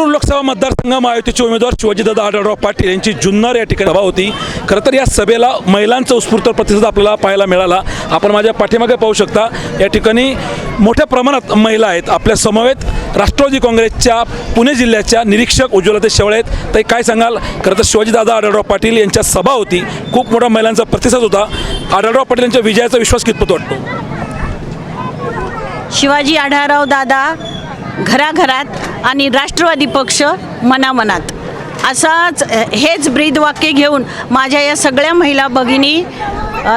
शिरूर लोकसभा मतदारसंघ महायुतीचे उमेदवार शिवाजीदादा आढळराव पाटील यांची जुन्नर या ठिकाणी सभा होती. खरं तर या सभेला महिलांचा उत्स्फूर्त प्रतिसाद आपल्याला पाहायला मिळाला. आपण माझ्या पाठीमागे पाहू शकता या ठिकाणी मोठ्या प्रमाणात महिला आहेत. आपल्या समवेत राष्ट्रवादी काँग्रेसच्या पुणे जिल्ह्याच्या निरीक्षक उज्ज्वलते शेवळे आहेत. ते काय सांगाल? खरं तर शिवाजीदादा आढळराव पाटील यांच्या सभा होती. खूप मोठा महिलांचा प्रतिसाद होता. आढळराव पाटील यांच्या विजयाचा विश्वास कितपत वाटतो? शिवाजी आढळराव दादा घराघरात आणि राष्ट्रवादी पक्ष मनामनात. असाच हेच ब्रीद वाक्य घेऊन माझ्या या सगळ्या महिला भगिनी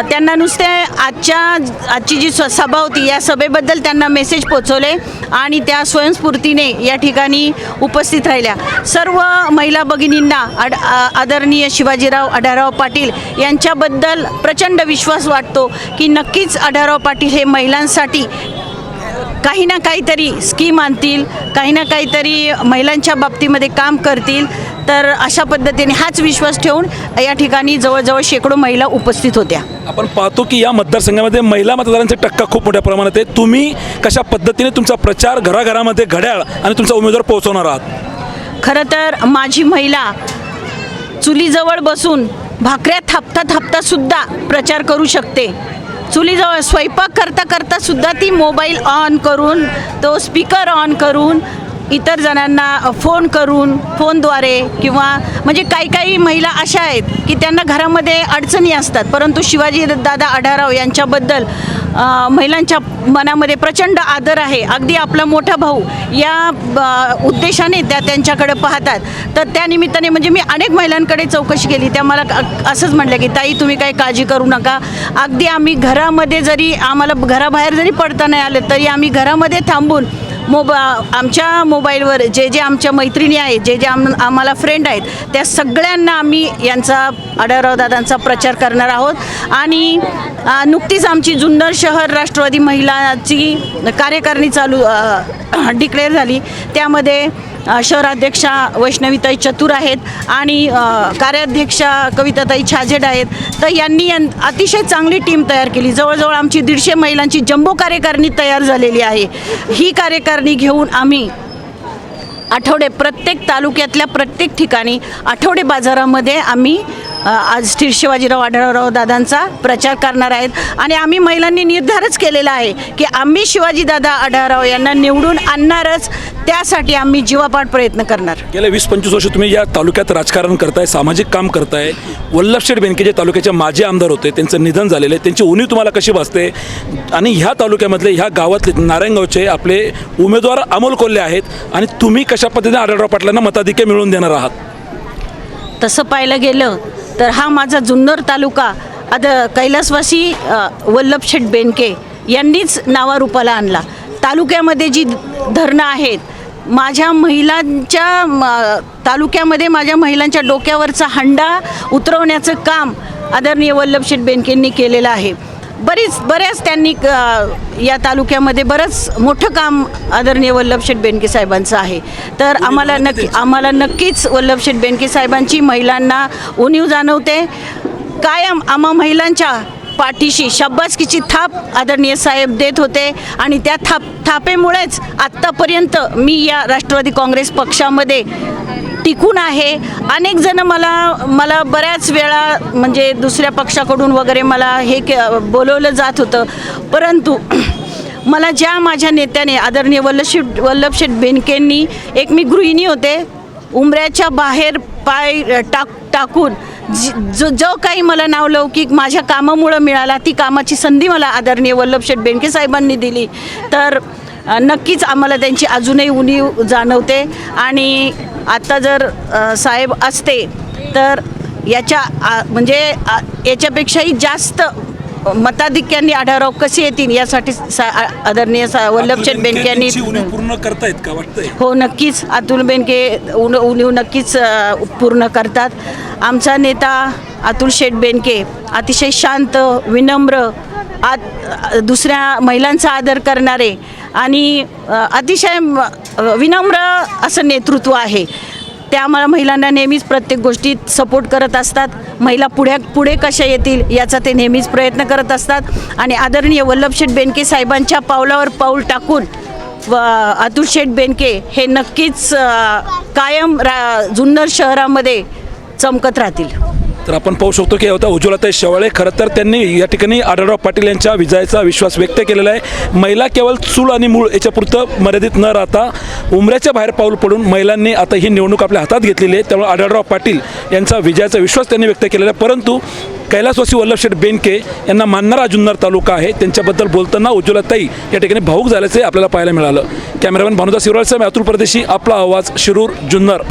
त्यांना नुसते आजच्या आजची जी स- सभा होती या सभेबद्दल त्यांना मेसेज पोचवले आणि त्या स्वयंस्फूर्तीने या ठिकाणी उपस्थित राहिल्या. सर्व महिला भगिनींना आड आदरणीय शिवाजीराव आढाराव पाटील यांच्याबद्दल प्रचंड विश्वास वाटतो की नक्कीच आढाराव पाटील हे महिलांसाठी काही ना काहीतरी स्कीम आणतील काही ना काहीतरी महिलांच्या बाबतीमध्ये काम करतील. तर अशा पद्धतीने हाच विश्वास ठेवून या ठिकाणी जवळजवळ शेकडो महिला उपस्थित होत्या. आपण पाहतो की या मतदारसंघामध्ये महिला मतदारांचा टक्का खूप मोठ्या प्रमाणात आहे तुम्ही कशा पद्धतीने तुमचा प्रचार घराघरामध्ये घड्याळ आणि तुमचा उमेदवार पोहोचवणार आहात? खरं तर माझी महिला चुलीजवळ बसून भाकऱ्या थापता थापता सुद्धा प्रचार करू शकते. चुलीजवळ स्वयंपाक करता करता सुद्धा ती मोबाईल ऑन करून तो स्पीकर ऑन करून इतर जणांना फोन करून फोनद्वारे किंवा म्हणजे काही काही महिला अशा आहेत की त्यांना घरामध्ये अडचणी असतात. परंतु शिवाजी दादा आढाराव यांच्याबद्दल महिलांच्या मनामध्ये प्रचंड आदर आहे. अगदी आपला मोठा भाऊ या ब- उद्देशाने त्या त्यांच्याकडे पाहतात. तर त्या निमित्ताने म्हणजे मी अनेक महिलांकडे चौकशी केली. त्या मला असंच म्हटलं की ताई तुम्ही काही काळजी करू नका. अगदी आम्ही घरामध्ये जरी आम्हाला घराबाहेर जरी पडता नाही आलं तरी आम्ही घरामध्ये थांबून मोबा आमच्या मोबाईलवर जे जे आमच्या मैत्रिणी आहेत जे जे आम आम्हाला फ्रेंड आहेत त्या सगळ्यांना आम्ही यांचा आढळराव दादांचा प्रचार करणार आहोत. आणि नुकतीच आमची जुन्नर शहर राष्ट्रवादी महिलाची कार्यकारिणी चालू डिक्लेअर झाली. त्यामध्ये शहराध्यक्षा वैष्णवीताई चतुर आहेत आणि कार्याध्यक्षा कविताताई छाजेड आहेत. तर यांनी यां अतिशय चांगली टीम तयार केली. जवळजवळ आमची दीडशे महिलांची जम्बो कार्यकारिणी तयार झालेली आहे. ही कार्यकारिणी घेऊन आम्ही आठवडे प्रत्येक तालुक्यातल्या प्रत्येक ठिकाणी आठवडे बाजारामध्ये आम्ही आज श्री शिवाजीराव आढळराव दादांचा प्रचार करणार आहेत. आणि आम्ही महिलांनी निर्धारच केलेला आहे की आम्ही शिवाजीदादा आढळराव यांना निवडून आणणारच त्यासाठी आम्ही जीवापाड प्रयत्न करणार. गेल्या वीस पंचवीस वर्ष तुम्ही या तालुक्यात राजकारण करताय सामाजिक काम करताय. वल्लभशेठ बेनके जे तालुक्याचे माजी आमदार होते त्यांचं निधन झालेलं आहे. त्यांची उणीव तुम्हाला कशी भासते? आणि ह्या तालुक्यामधले ह्या गावातले नारायणगावचे आपले उमेदवार अमोल कोल्हे आहेत. आणि तुम्ही कशा पद्धतीने आढळराव पाटलांना मताधिक्य मिळवून देणार आहात? तसं पाहायला गेलं तर हा माझा जुन्नर तालुका आद कैलासवासी वल्लभशेठ बेनके यांनीच नावारूपाला आणला. तालुक्यामध्ये जी धरणं आहेत माझ्या महिलांच्या म, तालुक्यामध्ये माझ्या महिलांच्या डोक्यावरचा हंडा उतरवण्याचं काम आदरणीय वल्लभशेठ बेनकेंनी केलेलं आहे. बरीच बऱ्याच त्यांनी या तालुक्यामध्ये बरंच मोठं काम आदरणीय वल्लभशेठ बेनके साहेबांचं आहे. तर आम्हाला नक्की आम्हाला नक्कीच वल्लभशेठ बेनके साहेबांची महिलांना उणीव जाणवते. कायम आम्हा महिलांच्या पाठीशी शब्बासकीची थाप आदरणीय साहेब देत होते आणि त्या थाप थापेमुळेच आत्तापर्यंत मी या राष्ट्रवादी काँग्रेस पक्षामध्ये टिकून आहे. अनेक जण मला मला बऱ्याच वेळा म्हणजे दुसऱ्या पक्षाकडून वगैरे मला हे के बोलवलं जात होतं. परंतु मला ज्या माझ्या नेत्याने आदरणीय वल्लभशेठ वल्लभशेठ बेनकेंनी एक मी गृहिणी होते. उमऱ्याच्या बाहेर पाय टाक टाकून जी- जो जो काही मला नावलौकिक माझ्या कामामुळं मिळाला ती कामाची संधी मला आदरणीय वल्लभशेठ बेनके साहेबांनी दिली. तर नक्कीच आम्हाला त्यांची अजूनही उणीव जाणवते. आणि आता जर साहेब असते तर याच्या आ, म्हणजे याच्यापेक्षाही जास्त मताधिक्यांनी आढाराव कसे येतील यासाठी सा आदरणीय सा वल्लभशेठ बेनके यांनी पूर्ण करतायत का वाटतंय? हो नक्कीच. अतुल बेनके उन उणीव नक्कीच पूर्ण करतात. आमचा नेता अतुल शेठ बेनके अतिशय शांत विनम्र आत दुसऱ्या महिलांचा आदर करणारे आणि अतिशय विनम्र असं नेतृत्व आहे. त्यामुळं महिलांना नेहमीच प्रत्येक गोष्टीत सपोर्ट करत असतात. महिला पुढ्या पुढे कशा येतील याचा ते नेहमीच प्रयत्न करत असतात. आणि आदरणीय वल्लभशेठ बेनके साहेबांच्या पावलावर पाऊल टाकून व अतुल शेठ बेनके हे नक्कीच कायम रा जुन्नर शहरामध्ये चमकत राहतील. तर आपण पाहू शकतो की होता उज्ज्वलताई शेवाळे खरं तर त्यांनी या ठिकाणी आढळराव पाटील यांच्या विजयाचा विश्वास व्यक्त केलेला आहे. महिला केवळ चूल आणि मूळ याच्यापुरतं मर्यादित न राहता उमऱ्याच्या बाहेर पाऊल पडून महिलांनी आता ही निवडणूक आपल्या हातात घेतलेली आहे. त्यामुळे आढळराव पाटील यांचा विजयाचा विश्वास त्यांनी व्यक्त केलेला आहे. परंतु कैलासवासी वल्लभशेठ बेनके यांना मानणारा जुन्नर तालुका आहे. त्यांच्याबद्दल बोलताना उज्ज्वलताई या ठिकाणी भाऊक झाल्याचे आपल्याला पाहायला मिळालं. कॅमेरामॅन भानुदास शिवराळसह मी अतुल परदेशी. आपला आवाज शिरूर जुन्नर.